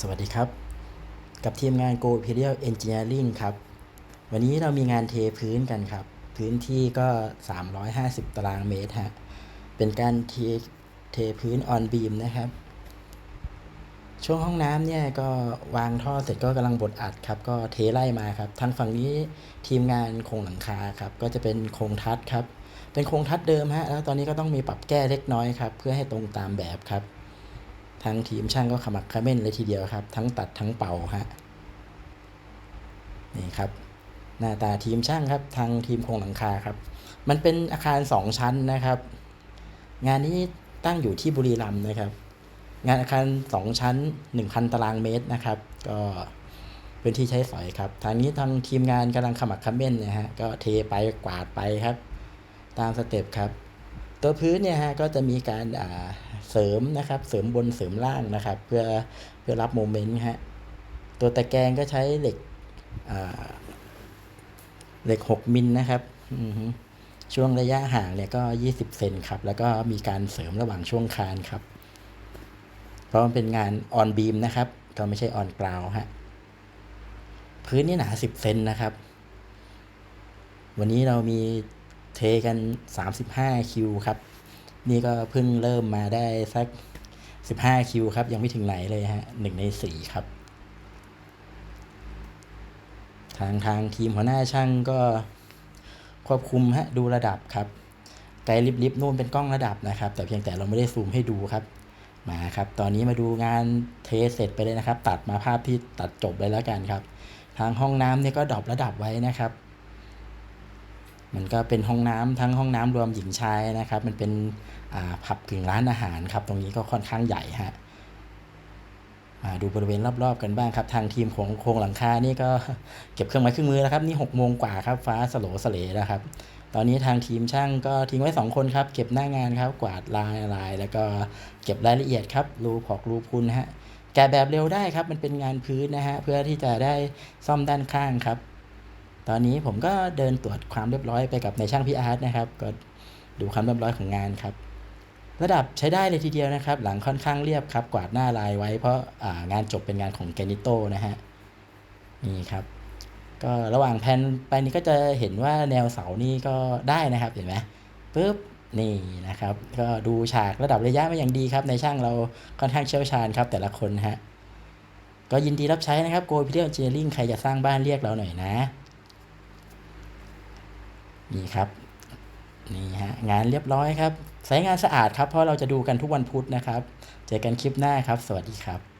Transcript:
สวัสดีครับ กับทีมงาน Go p e r i a l Engineering ครับ วันนี้เรามีงานเทพื้นกันครับ พื้นที่ก็ 350 ตารางเมตรฮะเป็นการเทเทพื้นออนบีมนะครับ ช่วงห้องน้ำเนี่ยก็วางท่อเสร็จก็กำลังบดอัดครับ ก็เทไล่มาครับ ทางฝั่งนี้ทีมงานโครงหลังคาครับ ก็จะเป็นโครงทัดครับ เป็นโครงทัดเดิมฮะแล้วตอนนี้ก็ต้องมีปรับแก้เล็กน้อยครับ เพื่อให้ตรงตามแบบครับ ทางทีมช่างก็ขมักขม้นเลยทีเดียวครับ ทั้งตัดทั้งเป่าฮะนี่ครับ หน้าตาทีมช่างครับ ทางทีมโครงหลังคาครับ มันเป็นอาคารสองชั้นนะครับ งานนี้ตั้งอยู่ที่บุรีรัมย์นะครับ งานอาคารสองชั้น 1,000 ตารางเมตรนะครับ ก็พื้นที่ใช้สอยครับ ทางนี้ทางทีมงานกำลังขมักขม้นนะฮะก็เทไปกวาดไปครับ ตามสเต็ปครับ ตัวพื้นเนี่ยฮะก็จะมีการอ่าเสริมนะครับ เสริมบนเสริมล่างนะครับ เพื่อเพื่อรับโมเมนต์ฮะตัวตะแกรงก็ใช้เหล็กอ่าเหล็ก 6 มิลนะครับช่วงระยะห่างเนี่ยก็ 20 เซนครับ แล้วก็มีการเสริมระหว่างช่วงคานครับ เพราะมันเป็นงานออนบีมนะครับ ก็ไม่ใช่ออนกราวฮะพื้นนี่หนา 10 เซนนะครับ วันนี้เรามี เทกัน 35 คิวครับ นี่ก็เพิ่งเริ่มมาได้สัก 15 คิวครับ ยังไม่ถึงไหนเลยฮะหนึ่งในสี่ครับ ทางทางทีมหัวหน้าช่างก็ควบคุมฮะดูระดับครับไกลลิบๆนู่นเป็นกล้องระดับนะครับ แต่เพียงแต่เราไม่ได้ซูมให้ดูครับมาครับ ตอนนี้มาดูงานเทเสร็จไปเลยนะครับ ตัดมาภาพที่ตัดจบเลยแล้วกันครับ ทางห้องน้ำเนี่ยก็ดรอประดับไว้นะครับ มันก็เป็นห้องน้ำทั้งห้องน้ำรวมหญิงชายนะครับ มันเป็นผับกึ่งร้านอาหารครับ ตรงนี้ก็ค่อนข้างใหญ่ฮะมาดูบริเวณรอบๆกันบ้างครับ ทางทีมของโครงหลังคานี่ก็เก็บเครื่องไม้เครื่องมือแล้วครับ นี่หกโมงกว่าครับ ฟ้าสโลสเลแล้วครับ ตอนนี้ทางทีมช่างก็ทิ้งไว้ 2 คนครับ เก็บหน้างานครับ กวาดลายลาย แล้วก็เก็บรายละเอียดครับ รูผอกรูพุนนฮะ แกะแบบเร็วได้ครับ มันเป็นงานพื้นนะฮะ เพื่อที่จะได้ซ่อมด้านข้างครับ ตอนนี้ผมก็เดินตรวจความเรียบร้อยไปกับในช่างพี่อาร์ตนะครับ ก็ดูความเรียบร้อยของงานครับ ระดับใช้ได้เลยทีเดียวนะครับ หลังค่อนข้างเรียบครับ กวาดหน้าลายไว้เพราะางานจบเป็นงานของแกนิโตนะฮะนี่ครับ ก็ระหว่างแผ่นไปนี่ก็จะเห็นว่าแนวเสานี่ก็ได้นะครับเห็นไหมปุ๊บนี่นะครับ ก็ดูฉากระดับระยะมาอย่างดีครับ ในช่างเราค่อนข้างเชี่ยวชาญครับ แต่ละคนฮะก็ยินดีรับใช้นะครับโกลพิเทียลเจเนอริงใครจะสร้างบ้านเรียกเราหน่อยนะ นี่ครับนี่ฮะงานเรียบร้อยครับใช้งานสะอาดครับเพราะเราจะดูกันทุกวันพุธนะครับ เจอกันคลิปหน้าครับ สวัสดีครับ